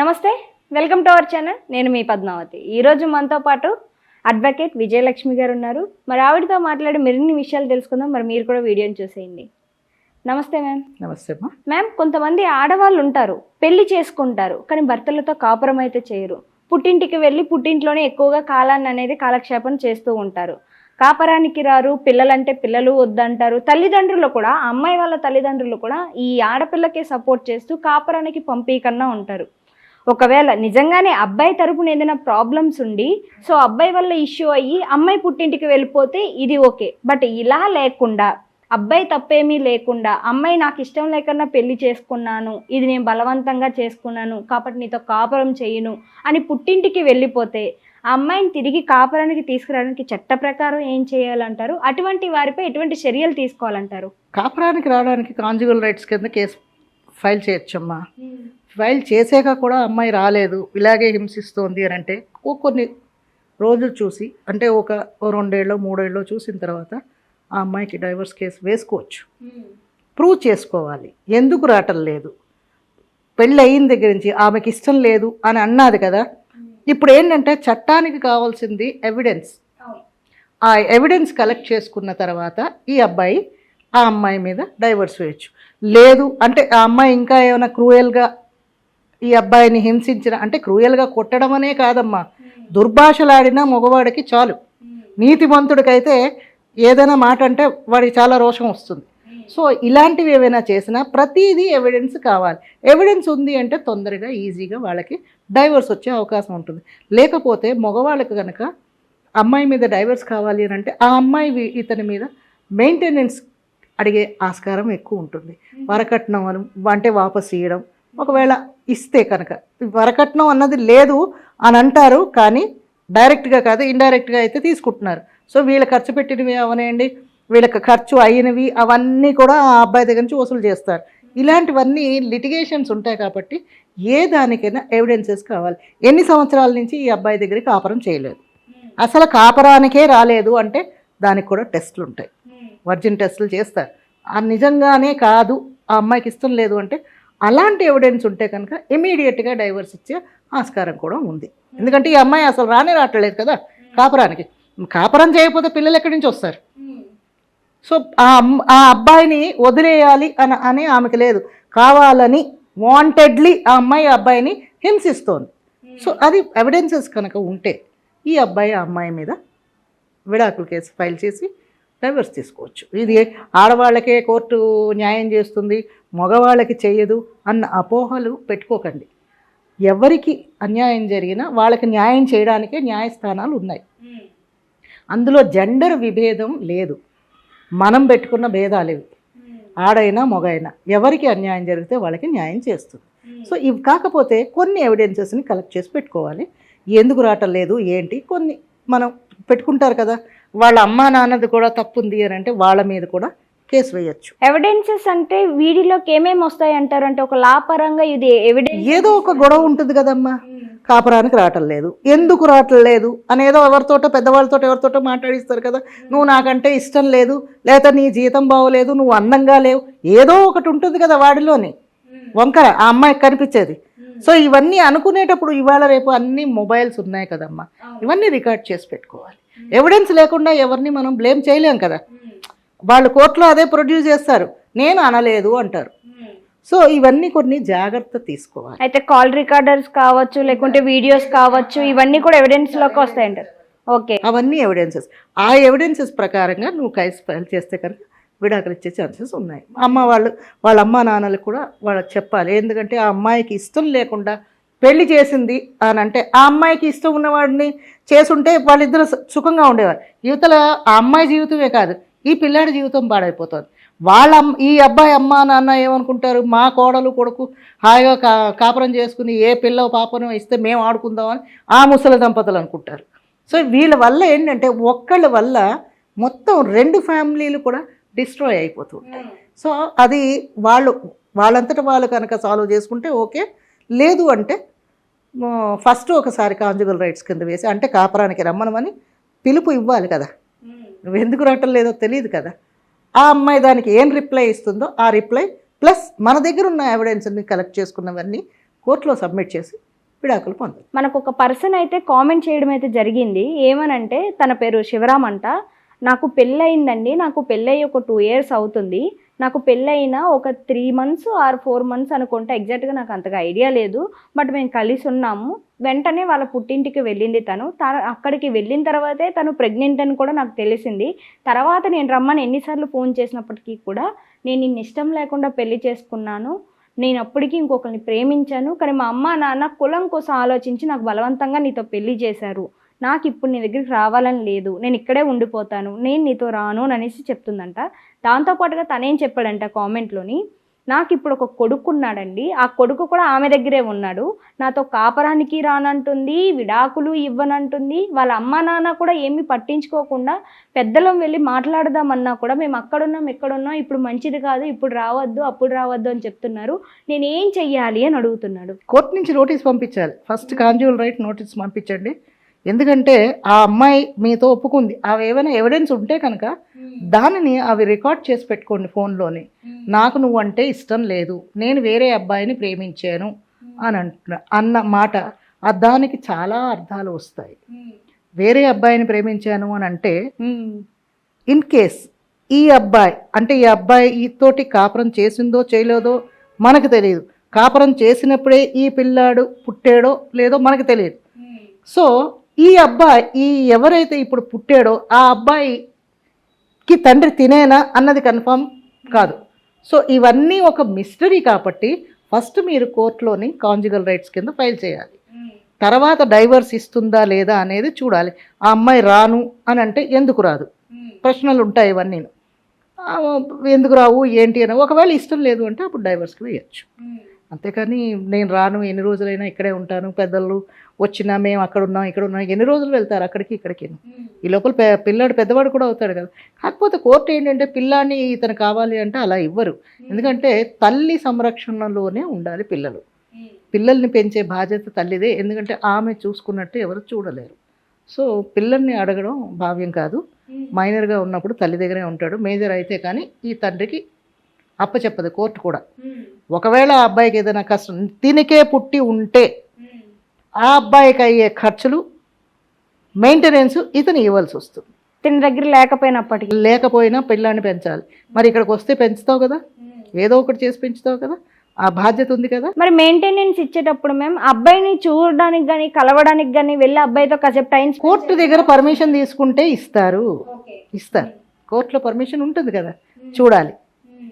నమస్తే welcome to our channel. నేను మీ పద్మావతి. ఈరోజు మనతో పాటు అడ్వకేట్ విజయలక్ష్మి గారు ఉన్నారు. మరి ఆవిడతో మాట్లాడి మరిన్ని విషయాలు తెలుసుకుందాం. మరి మీరు కూడా వీడియోని చూసేయండి. నమస్తే మ్యామ్ నమస్తే మ్యామ్ కొంతమంది ఆడవాళ్ళు ఉంటారు పెళ్ళి చేసుకుంటారు కానీ భర్తలతో కాపురం అయితే చేయరు. పుట్టింటికి వెళ్ళి పుట్టింట్లోనే ఎక్కువగా కాలాన్ని అనేది కాలక్షేపం చేస్తూ ఉంటారు. కాపరానికి రారు పిల్లలంటే పిల్లలు వద్దంటారు. తల్లిదండ్రులు కూడా అమ్మాయి వాళ్ళ తల్లిదండ్రులు కూడా ఈ ఆడపిల్లకే సపోర్ట్ చేస్తూ కాపరానికి పంపీకన్నా ఉంటారు. ఒకవేళ నిజంగానే అబ్బాయి తరపున ఏదైనా ప్రాబ్లమ్స్ ఉండి సో అబ్బాయి వల్ల ఇష్యూ అయ్యి అమ్మాయి పుట్టింటికి వెళ్ళిపోతే ఇది ఓకే. బట్ ఇలా లేకుండా అబ్బాయి తప్పేమీ లేకుండా అమ్మాయి నాకు ఇష్టం లేకుండా పెళ్ళి చేసుకున్నాను ఇది నేను బలవంతంగా చేసుకున్నాను కాబట్టి నీతో కాపురం చేయను అని పుట్టింటికి వెళ్ళిపోతే ఆ అమ్మాయిని తిరిగి కాపురానికి తీసుకురావడానికి చట్ట ప్రకారం ఏం చేయాలంటారు? అటువంటి వారిపై ఎటువంటి చర్యలు తీసుకోవాలంటారు? కాపురానికి రావడానికి కాంజుగల్ రైట్స్ కింద కేసు ఫైల్ చేయొచ్చమ్మా. ఫైల్ చేసాక కూడా అమ్మాయి రాలేదు ఇలాగే హింసిస్తోంది అని అంటే ఓ కొన్ని రోజులు చూసి అంటే ఒక రెండేళ్ళు మూడేళ్ళు చూసిన తర్వాత ఆ అమ్మాయికి డైవర్స్ కేసు వేసుకోవచ్చు. ప్రూవ్ చేసుకోవాలి. ఎందుకు రావటం లేదు? పెళ్ళి అయిన దగ్గర నుంచి ఆమెకి ఇష్టం లేదు అని అన్నది కదా. ఇప్పుడు ఏంటంటే చట్టానికి కావాల్సింది ఎవిడెన్స్ ఆ ఎవిడెన్స్ కలెక్ట్ చేసుకున్న తర్వాత ఈ అబ్బాయి ఆ అమ్మాయి మీద డైవర్స్ వేయచ్చు. లేదు అంటే ఆ అమ్మాయి ఇంకా ఏమైనా క్రూయల్గా ఈ అబ్బాయిని హింసించిన అంటే క్రూయల్గా కొట్టడం అనే కాదమ్మా. దుర్భాషలాడిన మగవాడికి చాలు. నీతిమంతుడికైతే ఏదైనా మాట అంటే వాడికి చాలా రోషం వస్తుంది. సో ఇలాంటివి ఏమైనా చేసినా ప్రతిదీ ఎవిడెన్స్ కావాలి. ఎవిడెన్స్ ఉంది అంటే తొందరగా ఈజీగా వాళ్ళకి డైవర్స్ వచ్చే అవకాశం ఉంటుంది. లేకపోతే మగవాళ్ళకి కనుక అమ్మాయి మీద డైవర్స్ కావాలి అని అంటే ఆ అమ్మాయి ఇతని మీద మెయింటెనెన్స్ అడిగే ఆస్కారం ఎక్కువ ఉంటుంది. వరకట్నం అని అంటే వాపస్ ఇవ్వడం ఒకవేళ ఇస్తే కనుక. వరకట్నం అన్నది లేదు అని అంటారు కానీ డైరెక్ట్గా కాదు ఇండైరెక్ట్గా అయితే తీసుకుంటున్నారు. సో వీళ్ళ ఖర్చు పెట్టినవి అవనేయండి వీళ్ళకి ఖర్చు అయినవి అవన్నీ కూడా ఆ అబ్బాయి దగ్గర నుంచి వసూలు చేస్తారు. ఇలాంటివన్నీ లిటిగేషన్స్ ఉంటాయి కాబట్టి ఏ దానికైనా ఎవిడెన్సెస్ కావాలి. ఎన్ని సంవత్సరాల నుంచి ఈ అబ్బాయి దగ్గరికి కాపురం చేయలేదు? అసలు కాపురానికే రాలేదు అంటే దానికి కూడా టెస్టులు ఉంటాయి. వర్జిన్ టెస్టులు చేస్తారు. ఆ నిజంగానే కాదు ఆ అమ్మాయికి ఇష్టం లేదు అంటే అలాంటి ఎవిడెన్స్ ఉంటే కనుక ఇమీడియట్గా డైవర్స్ ఇచ్చే ఆస్కారం కూడా ఉంది. ఎందుకంటే ఈ అమ్మాయి అసలు రానే రావట్లేదు కదా కాపురానికి. కాపురం చేయకపోతే పిల్లలు ఎక్కడి నుంచి వస్తారు? సో ఆ అబ్బాయిని వదిలేయాలి అని అని ఆమెకి లేదు. కావాలని వాంటెడ్లీ ఆ అమ్మాయి ఆ అబ్బాయిని హింసిస్తోంది. సో అది ఎవిడెన్సెస్ కనుక ఉంటే ఈ అబ్బాయి ఆ అమ్మాయి మీద విడాకుల కేసు ఫైల్ చేసి డైవర్స్ తీసుకోవచ్చు. ఇది ఆడవాళ్ళకే కోర్టు న్యాయం చేస్తుంది మగవాళ్ళకి చేయదు అన్న అపోహలు పెట్టుకోకండి. ఎవరికి అన్యాయం జరిగినా వాళ్ళకి న్యాయం చేయడానికే న్యాయస్థానాలు ఉన్నాయి. అందులో జెండర్ విభేదం లేదు. మనం పెట్టుకున్న భేదాలు ఇవి. ఆడైనా మొగైనా ఎవరికి అన్యాయం జరిగితే వాళ్ళకి న్యాయం చేస్తుంది. సో ఇవి కాకపోతే కొన్ని ఎవిడెన్సెస్ని కలెక్ట్ చేసి పెట్టుకోవాలి. ఎందుకు రావటం లేదు ఏంటి? కొన్ని మనం పెట్టుకుంటారు కదా వాళ్ళ అమ్మా నాన్నది కూడా తప్పు ఉంది అని అంటే వాళ్ళ మీద కూడా కేసు వేయచ్చు. ఎవిడెన్సెస్ అంటే వీడిలోకి ఏమేమి వస్తాయి అంటారు? అంటే ఒక లాపరంగా ఇది ఎవిడెన్స్ ఏదో ఒక గొడవ ఉంటుంది కదమ్మా. కాపురానికి రావటం లేదు. ఎందుకు రావటం లేదు? అనేదో ఎవరితోటో పెద్దవాళ్ళతో ఎవరితోటో మాట్లాడిస్తారు కదా. నువ్వు నాకంటే ఇష్టం లేదు. లేదా నీ జీతం బాగోలేదు. నువ్వు అందంగా లేవు. ఏదో ఒకటి ఉంటుంది కదా వాడిలోని. వంకర ఆ అమ్మాయికి కనిపించేది. సో ఇవన్నీ అనుకునేటప్పుడు ఇవాళ రేపు అన్ని మొబైల్స్ ఉన్నాయి కదమ్మా. ఇవన్నీ రికార్డ్ చేసి పెట్టుకోవాలి. ఎవిడెన్స్ లేకుండా ఎవరిని మనం బ్లేమ్ చేయలేం కదా. వాళ్ళు కోర్టులో అదే ప్రొడ్యూస్ చేస్తారు. నేను అనలేదు అంటారు. సో ఇవన్నీ కొన్ని జాగ్రత్త తీసుకోవాలి. అయితే కాల్ రికార్డర్స్ కావచ్చు లేకుంటే వీడియోస్ కావచ్చు ఇవన్నీ కూడా ఎవిడెన్స్లోకి వస్తాయి అంటారు ఓకే అవన్నీ ఎవిడెన్సెస్ ఆ ఎవిడెన్సెస్ ప్రకారంగా నువ్వు కేసు ఫైల్ చేస్తే కనుక విడాకులు ఇచ్చే ఛాన్సెస్ ఉన్నాయి. అమ్మ వాళ్ళు వాళ్ళ అమ్మ నాన్నలకు కూడా వాళ్ళకి చెప్పాలి. ఎందుకంటే ఆ అమ్మాయికి ఇష్టం లేకుండా పెళ్ళి చేసింది అని అంటే ఆ అమ్మాయికి ఇష్టం ఉన్నవాడిని చేసుంటే వాళ్ళిద్దరు సుఖంగా ఉండేవారు. యువతల ఆ అమ్మాయి జీవితమే కాదు ఈ పిల్లాడి జీవితం పాడైపోతుంది. వాళ్ళ ఈ అబ్బాయి అమ్మ నాన్న ఏమనుకుంటారు? మా కోడలు కొడుకు హాయిగా కా కాపురం చేసుకుని ఏ పిల్ల పాపను ఇస్తే మేము ఆడుకుందామని ఆ ముసలి దంపతులు అనుకుంటారు. సో వీళ్ళ వల్ల ఏంటంటే ఒక్కళ్ళ వల్ల మొత్తం రెండు ఫ్యామిలీలు కూడా డిస్ట్రాయ్ అయిపోతూ ఉంటాయి. సో అది వాళ్ళు వాళ్ళంతట వాళ్ళు కనుక సాల్వ్ చేసుకుంటే ఓకే. లేదు అంటే ఫస్ట్ ఒకసారి కాంజుగల్ రైట్స్ కింద వేసి అంటే కాపురానికి రమ్మనమని పిలుపు ఇవ్వాలి కదా. నువ్వు ఎందుకు రావటం లేదో తెలియదు కదా. ఆ అమ్మాయి దానికి ఏం రిప్లై ఇస్తుందో ఆ రిప్లై ప్లస్ మన దగ్గర ఉన్న ఎవిడెన్స్ని కలెక్ట్ చేసుకున్నవన్నీ కోర్టులో సబ్మిట్ చేసి విడాకులు పొందాలి. మనకు ఒక పర్సన్ అయితే కామెంట్ చేయడం అయితే జరిగింది. ఏమనంటే తన పేరు శివరామ్ అంట. నాకు పెళ్ళయిందండి. నాకు పెళ్ళయి ఒక టూ ఇయర్స్ అవుతుంది. నాకు పెళ్ళయిన ఒక three months or four months అనుకుంటా. ఎగ్జాక్ట్గా నాకు అంతగా ఐడియా లేదు. బట్ మేము కలిసి ఉన్నాము. వెంటనే వాళ్ళ పుట్టింటికి వెళ్ళింది తను. తన అక్కడికి వెళ్ళిన తర్వాతే తను ప్రెగ్నెంట్ అని కూడా నాకు తెలిసింది. తర్వాత నేను రమ్మని ఎన్నిసార్లు ఫోన్ చేసినప్పటికీ కూడా నేను నిన్న ఇష్టం లేకుండా పెళ్ళి చేసుకున్నాను. నేను అప్పటికి ఇంకొకరిని ప్రేమించాను. కానీ మా అమ్మ నాన్న కులం కోసం ఆలోచించి నాకు బలవంతంగా నీతో పెళ్ళి చేశారు. నాకు ఇప్పుడు నీ దగ్గరికి రావాలని లేదు. నేను ఇక్కడే ఉండిపోతాను. నేను నీతో రాను అని అనేసి చెప్తుందంట. దాంతోపాటుగా తనేం చెప్పాడంట కామెంట్లోని నాకు ఇప్పుడు ఒక కొడుకు ఉన్నాడండి ఆ కొడుకు కూడా ఆమె దగ్గరే ఉన్నాడు. నాతో కాపరానికి రానంటుంది విడాకులు ఇవ్వనంటుంది. వాళ్ళ అమ్మ నాన్న కూడా ఏమీ పట్టించుకోకుండా పెద్దలం వెళ్ళి మాట్లాడదామన్నా కూడా మేము అక్కడున్నాం ఎక్కడున్నాం ఇప్పుడు మంచిది కాదు ఇప్పుడు రావద్దు అప్పుడు రావద్దు అని చెప్తున్నారు. నేనేం చెయ్యాలి? అని అడుగుతున్నాడు. కోర్టు నుంచి నోటీస్ పంపించాలి. ఫస్ట్ కాంజువల్ రైట్ నోటీస్ పంపించండి. ఎందుకంటే ఆ అమ్మాయి మీతో ఒప్పుకుంది. అవి ఏమైనా ఎవిడెన్స్ ఉంటే కనుక దానిని అవి రికార్డ్ చేసి పెట్టుకోండి ఫోన్లోని. నాకు నువ్వు అంటే ఇష్టం లేదు. నేను వేరే అబ్బాయిని ప్రేమించాను అని అంటున్నా అన్న మాట. ఆ దానికి చాలా అర్థాలు వస్తాయి. వేరే అబ్బాయిని ప్రేమించాను అని అంటే ఇన్ కేస్ ఈ అబ్బాయి అంటే ఈ అబ్బాయి ఈ తోటి కాపురం చేసిందో చేయలేదో మనకు తెలియదు. కాపురం చేసినప్పుడే ఈ పిల్లాడు పుట్టాడో లేదో మనకు తెలియదు. సో ఈ అబ్బాయి ఈ ఎవరైతే ఇప్పుడు పుట్టాడో ఆ అబ్బాయికి తండ్రి తినేనా అన్నది కన్ఫర్మ్ కాదు. సో ఇవన్నీ ఒక మిస్టరీ కాబట్టి ఫస్ట్ మీరు కోర్టులోని కాంజుగల్ రైట్స్ కింద ఫైల్ చేయాలి. తర్వాత డైవర్స్ ఇస్తుందా లేదా అనేది చూడాలి. ఆ అమ్మాయి రాను అని అంటే ఎందుకు రాదు? ప్రశ్నలు ఉంటాయి ఇవన్నీ. ఎందుకు రావు? ఏంటి అని. ఒకవేళ ఇష్టం లేదు అంటే అప్పుడు డైవర్స్కి వేయచ్చు. అంతేకాని నేను రాను ఎన్ని రోజులైనా ఇక్కడే ఉంటాను పెద్దలు వచ్చినా మేము అక్కడ ఉన్నాం ఇక్కడ ఉన్నాం ఎన్ని రోజులు వెళ్తారు అక్కడికి ఇక్కడికి? ఈ లోపల పిల్లాడు పెద్దవాడు కూడా అవుతాడు కదా. కాకపోతే కోర్టు ఏంటంటే పిల్లాన్ని ఇతను కావాలి అంటే అలా ఇవ్వరు. ఎందుకంటే తల్లి సంరక్షణలోనే ఉండాలి పిల్లలు. పిల్లల్ని పెంచే బాధ్యత తల్లిదే ఎందుకంటే ఆమె చూసుకున్నట్టు ఎవరు చూడలేరు. సో పిల్లల్ని అడగడం భావ్యం కాదు. మైనర్గా ఉన్నప్పుడు తల్లి దగ్గరే ఉంటాడు. మేజర్ అయితే కానీ ఈ తండ్రికి అప్పచెప్పదు కోర్టు కూడా. ఒకవేళ ఆ అబ్బాయికి ఏదైనా కష్టం దీనికే పుట్టి ఉంటే ఆ అబ్బాయికి అయ్యే ఖర్చులు మెయింటెనెన్స్ ఇతను ఇవ్వాల్సి వస్తుంది. తిన దగ్గర లేకపోయినప్పటికీ. లేకపోయినా పిల్లాన్ని పెంచాలి. మరి ఇక్కడికి వస్తే పెంచుతావు కదా? ఏదో ఒకటి చేసి పెంచుతావు కదా? ఆ బాధ్యత ఉంది కదా? మరి మెయింటెనెన్స్ ఇచ్చేటప్పుడు మేము అబ్బాయిని చూడడానికి కానీ కలవడానికి కానీ వెళ్ళి అబ్బాయితో కాసేపు టైం కోర్టు దగ్గర పర్మిషన్ తీసుకుంటే ఇస్తారు. ఇస్తారు. కోర్టులో పర్మిషన్ ఉంటుంది కదా? చూడాలి.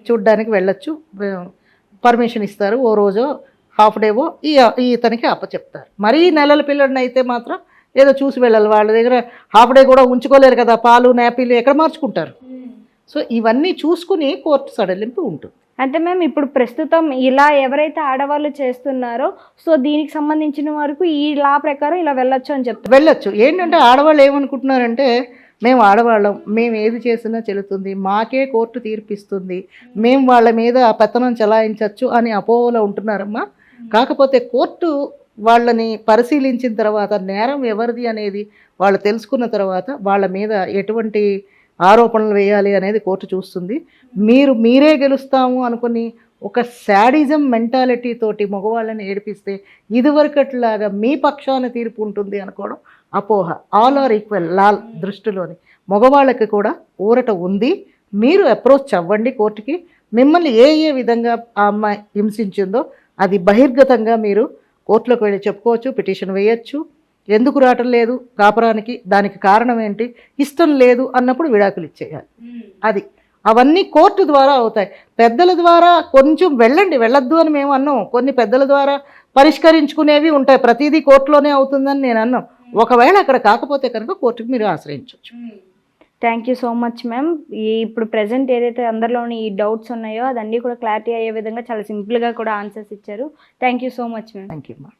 చూడ్డానికి వెళ్ళొచ్చు. పర్మిషన్ ఇస్తారు. ఓ రోజు హాఫ్ డేవో ఈ ఇతనికి అప్పచెప్తారు మరీ నెలల పిల్లడిని అయితే మాత్రం ఏదో చూసి వెళ్ళాలి. వాళ్ళ దగ్గర హాఫ్ డే కూడా ఉంచుకోలేరు కదా పాలు నాపీలు ఎక్కడ మార్చుకుంటారు? సో ఇవన్నీ చూసుకుని కోర్టు సడలింపు ఉంటుంది. అంటే మేము ఇప్పుడు ప్రస్తుతం ఇలా ఎవరైతే ఆడవాళ్ళు చేస్తున్నారో సో దీనికి సంబంధించిన వరకు ఈ లా ప్రకారం ఇలా వెళ్ళొచ్చు అని చెప్తారు వెళ్ళొచ్చు. ఏంటంటే ఆడవాళ్ళు ఏమనుకుంటున్నారంటే మేము ఆడవాళ్ళం మేము ఏది చేసినా చెల్లుతుంది మాకే కోర్టు తీర్పిస్తుంది మేము వాళ్ళ మీద పతనం చలాయించవచ్చు చెలాయించవచ్చు అని అపోహలో ఉంటున్నారమ్మా. కాకపోతే కోర్టు వాళ్ళని పరిశీలించిన తర్వాత నేరం ఎవరిది అనేది వాళ్ళు తెలుసుకున్న తర్వాత వాళ్ళ మీద ఎటువంటి ఆరోపణలు వేయాలి అనేది కోర్టు చూస్తుంది. మీరు మీరే గెలుస్తాము అనుకుని ఒక శాడిజం మెంటాలిటీ తోటి మగవాళ్ళని ఏడిపిస్తే ఇదివరకట్లాగా మీ పక్షాన తీర్పు ఉంటుంది అనుకోవడం అపోహ. ఆల్ ఆర్ ఈక్వల్ లాల్ దృష్టిలోని. మగవాళ్ళకి కూడా ఊరట ఉంది. మీరు అప్రోచ్ అవ్వండి కోర్టుకి. మిమ్మల్ని ఏ ఏ విధంగా ఆ అమ్మాయి హింసించిందో అది బహిర్గతంగా మీరు కోర్టులోకి వెళ్ళి చెప్పుకోవచ్చు పిటిషన్ వేయచ్చు. ఎందుకు రావటం లేదు? కాపురానికి దానికి కారణం ఏంటి? ఇష్టం లేదు అన్నప్పుడు విడాకులు ఇచ్చేయాలి. అది. అవన్నీ కోర్టు ద్వారా అవుతాయి. పెద్దల ద్వారా కొంచెం వెళ్ళండి వెళ్ళొద్దు అని మేము అన్నాం. కొన్ని పెద్దల ద్వారా పరిష్కరించుకునేవి ఉంటాయి. ప్రతిదీ కోర్టులోనే అవుతుందని నేను అన్నాం. ఒకవేళ అక్కడ కాకపోతే కనుక కోర్టుకు మీరు ఆశ్రయించవచ్చు. Thank you so much ma'am ఈ ఇప్పుడు ప్రజెంట్ ఏదైతే అందరిలోని ఈ డౌట్స్ ఉన్నాయో అదన్నీ కూడా క్లారిటీ అయ్యే విధంగా చాలా సింపుల్గా కూడా ఆన్సర్స్ ఇచ్చారు. Thank you so much ma'am thank you అమ్మా